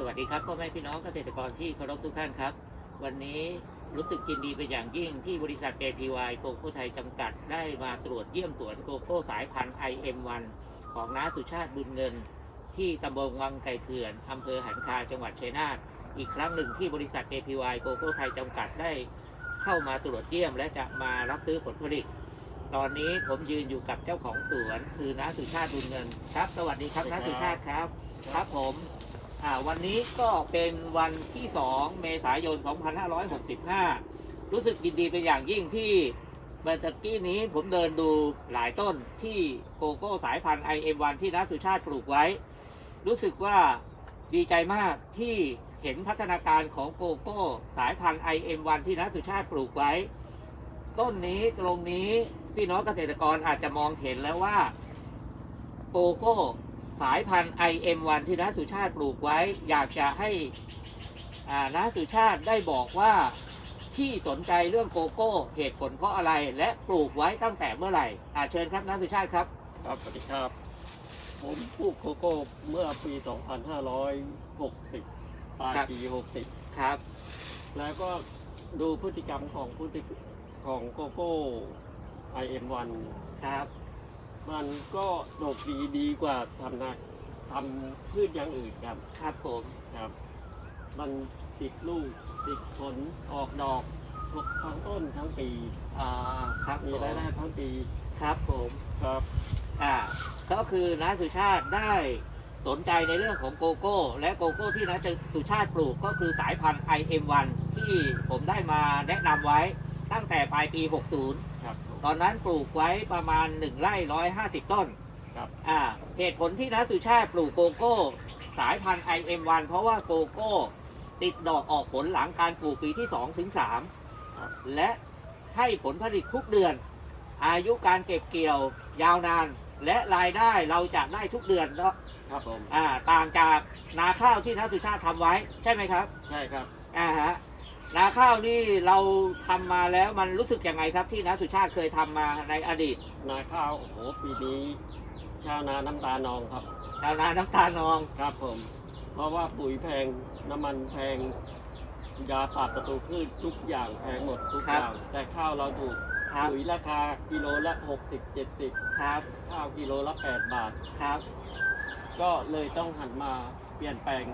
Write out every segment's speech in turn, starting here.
สวัสดีครับพ่อแม่พี่น้องเกษตรกรที่เคารพทุกท่านครับ วันนี้รู้สึกยินดีเป็นอย่างยิ่งที่บริษัท JPY โกโก้ไทยจำกัดได้มาตรวจเยี่ยมสวนโกโก้สายพันธุ์ IM1 ของน้าสุชาติบุญเงิน ที่ตำบลวังไก่เถื่อนอำเภอหันคาจังหวัดชัยนาทอีกครั้งหนึ่งที่บริษัท JPY โกโก้ไทยจำกัดได้ เข้ามาตรวจเยี่ยมและจะมารับซื้อผลผลิต ตอนนี้ผมยืนอยู่กับเจ้าของสวน คือน้าสุชาติบุญเงิน ครับ สวัสดีครับน้าสุชาติครับ ครับผม อ่าวันนี้ก็เป็นวันที่ 2 เมษายน 2565 รู้สึกยินดีเป็นอย่างยิ่งที่เมื่อตะกี้นี้ผมเดินดูหลายต้นที่โกโก้สายพันธุ์ IM1 ที่น้าสุชาติปลูกไว้ รู้สึกว่าดีใจมากที่เห็นพัฒนาการของโกโก้สายพันธุ์ IM1 ที่น้าสุชาติปลูกไว้ ต้นนี้ตรงนี้พี่น้องเกษตรกรอาจจะมองเห็นแล้วว่าโกโก้ สายพันธุ์ IM1 ที่น้าสุชาติปลูกไว้ อยากจะให้อ่าน้าสุชาติได้บอกว่าที่สนใจเรื่องโกโก้เหตุผลเพราะอะไร และปลูกไว้ตั้งแต่เมื่อไหร่อาเชิญครับน้าสุชาติครับ ครับสวัสดีครับ ผมปลูกโกโก้เมื่อปี 2560ปลายครับปีครับ60แล้วก็ดูพฤติกรรมของพฤติของโกโก้ IM1 ครับ มันก็ดกดีดีกว่าทำนาทำพืชอย่างอื่นครับครับผมครับ มันติดลูกติดผลออกดอกทุกทั้งต้นทั้งปีอ่าครับมีผมรายได้ทั้งปีครับผมครับอ่าก็คือน้าสุชาติได้สนใจในเรื่องของโกโก้ และโกโก้ที่น้าสุชาติปลูกก็คือสายพันธุ์ IM1 ที่ผมได้มาแนะนำไว้ตั้งแต่ปลายปี 60ครับ ตอนนั้นปลูกไว้ประมาณ1ไร่150ต้นครับอ่าเหตุผลที่นัสุชาติปลูกโกโก้ สายพันธุ์ IM1 เพราะว่าโกโก้ ติดดอกออกผลหลังการปลูกปีที่2ถึงครับ3และให้ผลผลิตทุกเดือน อายุการเก็บเกี่ยวยาวนาน และรายได้เราจะได้ทุกเดือนเนาะครับผมอ่าต่างจากนาข้าวที่นัสุชาติทำไว้ใช่ไหมครับ ใช่ครับอ่าฮะ นาข้าวนี่เราทำมาแล้วมันรู้สึกยังไงครับที่นัสุชาติเคยทำมาในอดีตนาข้าวโอ้โหปีนี้ชาวนาน้ำตาลนองครับ ชาวนาน้ำตาลนอง ครับผม เพราะว่าปุ๋ยแพงน้ำมันแพงยาปราบศัตรูพืชทุกอย่างแพงหมดทุกครัอบย่าง แต่ข้าวเราถูกครับปุ๋ยราคากิโลละ 60 70 ครับข้าวกิโลละ 8 บาท ครับ ก็เลยต้องหันมาเปลี่ยนแปลง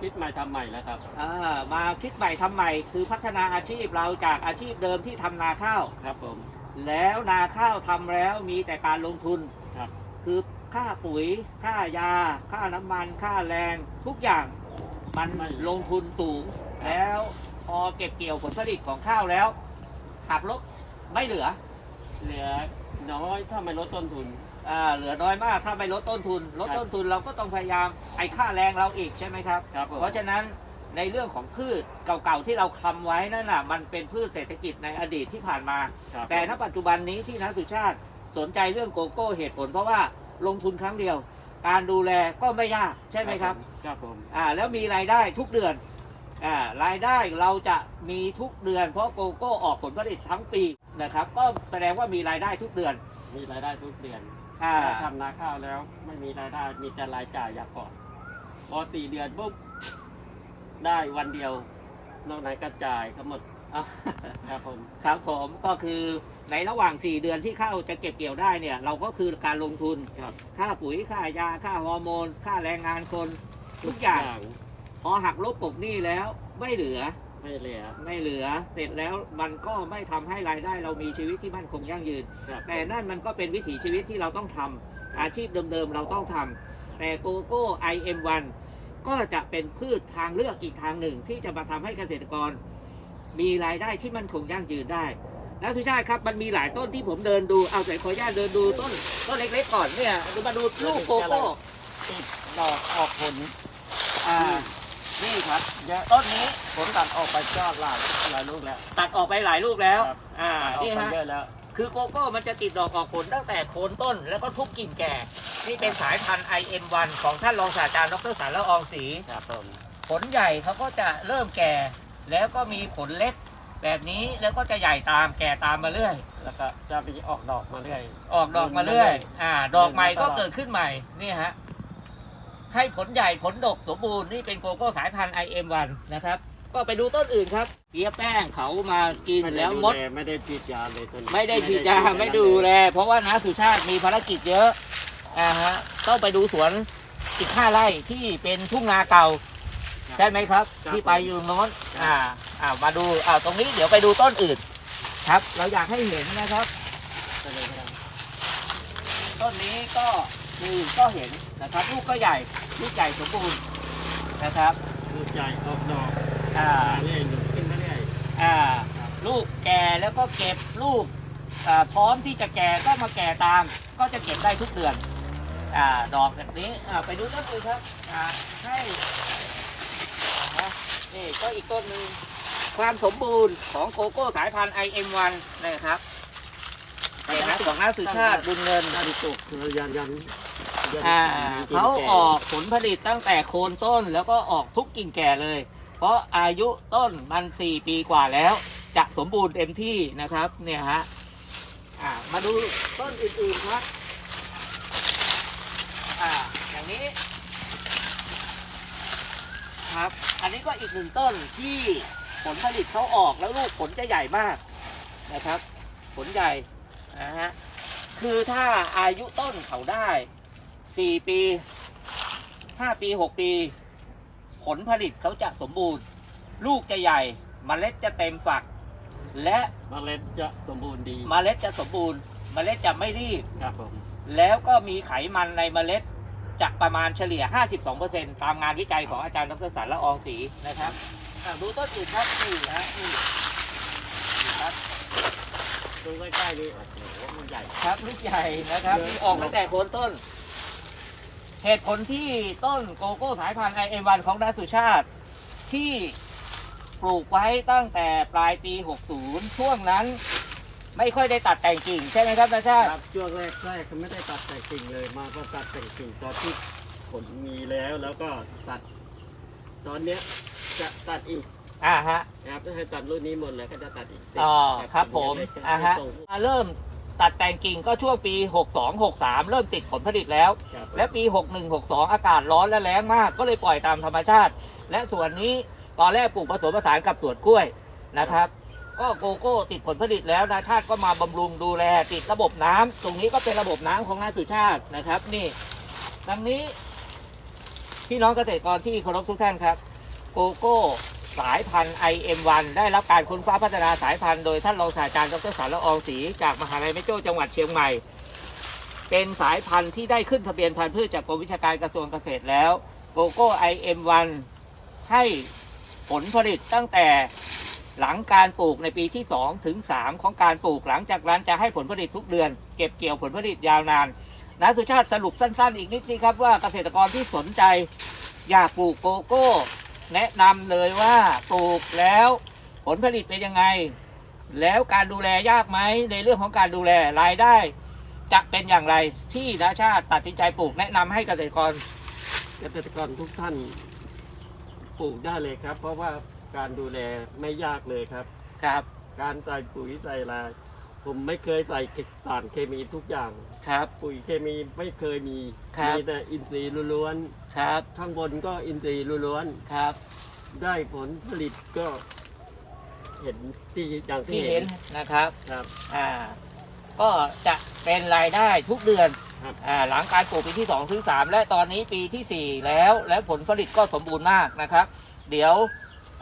คิดใหม่ทำใหม่แล้วครับ อ่ามาคิดใหม่ทำใหม่ คือพัฒนาอาชีพเราจากอาชีพเดิมที่ทำนาข้าว ครับผม แล้วนาข้าวทำแล้วมีแต่การลงทุนครับ คือค่าปุ๋ย ค่ายา ค่าน้ำมัน ค่าแรง ทุกอย่างมันไม่ลงทุนสูง แล้วพอเก็บเกี่ยวผลผลิตของข้าวแล้วหักลบไม่เหลือ เหลือ น้อยถ้าไม่ลดต้นทุนอ่าเหลือน้อยมากถ้าไม่ลดต้นทุน ลดครับต้นทุนเราก็ต้องพยายามไอ้ค่าแรงเราอีกใช่ไหมครับ ครับผมเพราะฉะนั้นในเรื่องของพืชเก่าๆที่เราคำไว้นั่นน่ะมันเป็นพืชเศรษฐกิจในอดีตที่ผ่านมา ครับแต่ณปัจจุบันนี้ที่นักสุชาติสนใจเรื่องโกโก้เหตุผล เพราะว่าลงทุนครั้งเดียว การดูแลก็ไม่ยากใช่ไหมครับ ครับผม อ่าแล้วมีรายได้ทุกเดือน อ่ารายได้เราจะมีทุกเดือนเพราะโกโก้ออกผลผลิตทั้งปี นะครับ ก็แสดงว่ามีรายได้ทุกเดือน มีรายได้ทุกเดือนอ่า ถ้าทำนาข้าวแล้วไม่มีรายได้มีแต่รายจ่ายอย่างก่อนพอตีเดือนปุ๊บได้วันเดียวนอกนั้นกระจายทั้งหมดอะ ครับผม ครับผมก็คือในระหว่าง 4 เดือนที่ข้าวจะเก็บเกี่ยวได้เนี่ย เราก็คือการลงทุนครับ ค่าปุ๋ยค่ายาค่าฮอร์โมน ค่าแรงงานคน ทุกอย่าง พอหักลบกบหนี้แล้วไม่เหลือ ไม่เหลือ ไม่เหลือเสร็จแล้วมันก็ไม่ทำให้รายได้ เรามีชีวิตที่มั่นคงยั่งยืนครับแต่นั่นมันก็เป็นวิถีชีวิตที่เราต้องทำอาชีพเดิมๆเราต้องทำแต่โกโก้ IM1 ก็จะเป็นพืชทางเลือกอีกทางหนึ่ง ที่จะมาทำให้เกษตรกร มีรายได้ที่มั่นคงยั่งยืนได้แล้วทุกชาติครับมันมีหลายต้นที่ผมเดินดูเอาแต่ขออนุญาตเดินดูต้นต้นเล็กๆก่อนเนี่ยดูมาดูลูกโกโก้ติดดอกออกผลอ่า นี่ครับเยอะต้นนี้ผลตัดออกไปก็หลายหลายลูกแล้ว ตัดออกไปหลายลูกแล้ว ครับ อ่าตัดออกนี่ไปฮะ เยอะแล้ว คือโกโก้มันจะติดดอกออกผลตั้งแต่โคนต้น แล้วก็ทุกกิ่งแก่ นี่เป็นสายพันธุ์ IM1 ของท่านรองศาสตราจารย์ดรสารละอองศรี ครับผมผลใหญ่เขาก็จะเริ่มแก่ แล้วก็มีผลเล็ก แบบนี้แล้วก็จะใหญ่ตามแก่ตามมาเรื่อย แล้วก็จะมีออกดอกมาเรื่อย ออกดอกมาเรื่อย อ่า ดอกใหม่ก็ตลอดเกิดขึ้นใหม่ นี่ฮะ ให้ผลใหญ่ผลดกสมบูรณ์นี่เป็นโกโก้สายพันธุ์ IM1 นะครับ ก็ไปดูต้นอื่นครับเพียแป้งเขามากินไม่ได้แล้วดูมดแลไม่ได้ฉีดยาเลยต้นไม่ได้ฉีดยาไม่ดูแลเพราะว่าน้าสุชาติมีภารกิจเยอะอ่าฮะต้องไปดูสวนอีกห้าไร่ที่เป็นทุ่งนาเก่า ใช่ไหมครับ ที่ไปอยู่ตรงโน้นอ่า อ่ามาดูอ่าตรงนี้เดี๋ยวไปดูต้นอื่น ครับ เราอยากให้เห็นนะครับก็เลยไม่ได้ต้นนี้ก็คือก็เห็นนะครับลูกก็ใหญ่ ลูกใหญ่สมบูรณ์นะครับลูกใหญ่ออกดอกอ่าเรื่อยๆหนุนขึ้นเรื่อยอ่าๆครับลูกแก่แล้วก็เก็บลูกอ่าพร้อมที่จะแก่ก็มาแก่ตาม ก็จะเก็บได้ทุกเดือนอ่าดอกแบบนี้อ่าไปดูต้นอื่นครับอ่าให้นะนี่ก็อีกต้นหนึ่งความสมบูรณ์ของโกโก้สายพันธุ์ IM1 นะครับเนี่ยนะของน้าสุชาติบุญเงินถ้าที่ตกคือยันยันยัน อ่าเขาออกผลผลิตตั้งแต่โคนต้นแล้วก็ออกทุกกิ่งแก่เลย เพราะอายุต้นมันสี่ปีกว่าแล้วจะสมบูรณ์เต็มที่นะครับ เนี่ยฮะอ่ามาดูต้นอื่นๆครับอ่าอย่างนี้ครับ อันนี้ก็อีกหนึ่งต้นที่ผลผลิตเขาออกแล้วลูกผลจะใหญ่มากนะครับ ผลใหญ่นะฮะคือถ้าอายุต้นเขาได้ สี่ปีห้าปีหกปี ผลผลิตเขาจะสมบูรณ์ ลูกจะใหญ่เมล็ดจะเต็มฝัก และเมล็ดจะสมบูรณ์ดีเมล็ดจะสมบูรณ์เมล็ดจะไม่รีบครับผมแล้วก็มีไขมันในเมล็ดจากประมาณเฉลี่ย 52%ตามงานวิจัยของอาจารย์ดรสารละอองศรีนะครับอะดูต้นอื่นครับนี่นะนี่นี่ครับดูใกล้ๆนี่โอ้โหมันใหญ่ครับลูกใหญ่นะครับเยอะที่ออกตั้งแต่โคนต้น เหตุผลที่ต้นโกโก้สายพันธุ์ IM1 ของดาสุชาติ ที่ปลูกไว้ตั้งแต่ปลายปี 60 ช่วงนั้นไม่ค่อยได้ตัดแต่งกิ่งใช่ไหมครับดาชาติ ครับช่วงแรกแรกก็ไม่ได้ตัดแต่งกิ่งเลย มาก็ตัดแต่งกิ่งตอนที่ผลมีแล้วแล้วก็ตัด ตอนเนี้ยจะตัดอีกอ่าฮะ นะครับถ้าให้ตัดรุ่นนี้หมดแล้วก็จะตัดอีกอ๋อครับผมเล็กๆอ่าฮะส่งมาเริ่ม ตัดแต่งกิ่งก็ช่วงปี 62 63 เริ่มติดผลผลิตแล้ว ครับและปี 61 62 อากาศร้อนและแรงมาก ก็เลยปล่อยตามธรรมชาติ และส่วนนี้ตอนแรกปลูกผสมผสานกับสวนกล้วยนะครับ ก็โกโก้ติดผลผลิตแล้วนาชาติก็มาบำรุงดูแลติดระบบน้ำตรงนี้ก็เป็นระบบน้ำของนาสุชาตินะครับ นี่ดังนี้ พี่น้องเกษตรกรที่เคารพทุกท่านครับ โกโก้ สายพันธุ์ IM1 ได้รับการค้นคว้าพัฒนาสายพันธุ์โดยท่านรองศาสตราจารย์ดรสารละอองศรีจากมหาลัยแม่โจ้จังหวัดเชียงใหม่ เป็นสายพันธุ์ที่ได้ขึ้นทะเบียนพันธุ์พืชจากกรมวิชาการกระทรวงเกษตรแล้วโกโก้ IM1 ให้ผลผลิตตั้งแต่หลังการปลูกในปีที่ 2 ถึง 3 ของการปลูกหลังจากนั้นจะให้ผลผลิตทุกเดือน เก็บเกี่ยวผลผลิตยาวนานนะสุชาติสรุปสั้นๆ อีกนิดนึงครับว่าเกษตรกรที่สนใจอยากปลูกโกโก้ แนะนำเลยว่าปลูกแล้วผลผลิตเป็นยังไง แล้วการดูแลยากไหมในเรื่องของการดูแลรายได้ จะเป็นอย่างไรที่นาชาติตัดสินใจปลูกแนะนำให้เกษตรกร เกษตรกรทุกท่านปลูกได้เลยครับ เพราะว่าการดูแลไม่ยากเลยครับ ครับ การใส่ปุ๋ยใส่อะไร ผมไม่เคยใส่สารเคมีทุกอย่าง ครับ ปุ๋ยเคมีไม่เคยมีครับ มีแต่อินทรีย์ล้วนครับ ๆข้างบนก็อินทรีย์ล้วนครับ ๆได้ผลผลิตก็ เห็นที่อย่างที่ที่เห็เห็นนนะครับ ครับ อ่า ก็จะเป็นรายได้ทุกเดือนครับ อ่าหลังการปลูกปีที่2ถึง3และตอนนี้ปีทีสี่4 แล้ว และผลผลิตก็สมบูรณ์มากนะครับ เดี๋ยว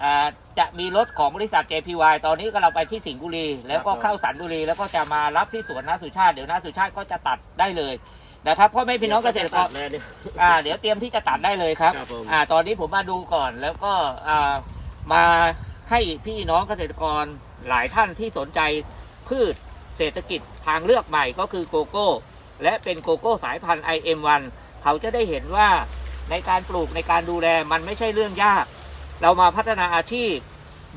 อ่า จะมีรถของบริษัท JPY ตอนนี้ก็เราไปที่สิงห์บุรี แล้วก็เข้าสันบุรี แล้วก็จะมารับที่สวนนาสุชาติเดี๋ยวนาสุชาติก็จะตัดได้เลยนะครับพ่อแม่พี่น้องเกษตรกรแล้วเนี่ยอ่าเดี๋ยวเตรียมที่จะตัดได้เลยครับครับผมอ่าตอนนี้ผมมาดูก่อนแล้วก็อ่ามาให้พี่น้องเกษตรกรหลายท่านที่สนใจพืชเศรษฐกิจทางเลือกใหม่ก็คือโกโก้ และเป็นโกโก้สายพันธุ์ IM1 เขาจะได้เห็นว่าในการปลูกในการดูแลมันไม่ใช่เรื่องยาก เรามาพัฒนาอาชีพ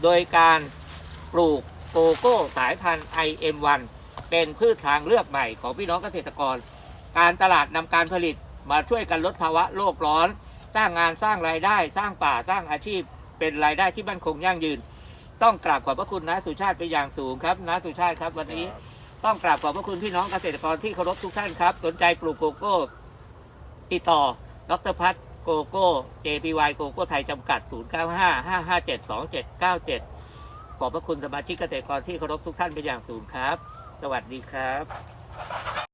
โดยการปลูกโกโก้สายพันธุ์ IM1 เป็นพืชทางเลือกใหม่ของพี่น้องเกษตรกร การตลาดนำการผลิตมาช่วยกันลดภาวะโลกร้อน สร้างงานสร้างรายได้ สร้างป่าสร้างอาชีพ เป็นรายได้ที่มั่นคงยั่งยืน ต้องกราบขอบพระคุณนะสุชาติเป็นอย่างสูงครับนะสุชาติครับวันนี้ต้องกราบขอบพระคุณพี่น้องเกษตรกรที่เคารพทุกท่านครับ สนใจปลูกโกโก้ ติดต่อ ดรพัฒน์ โกโก้ JPY โกโก้ไทยจำกัด 0955572797 ขอบพระคุณสมาชิกเกษตรกรที่เคารพทุกท่านเป็นอย่างสูงครับ สวัสดีครับ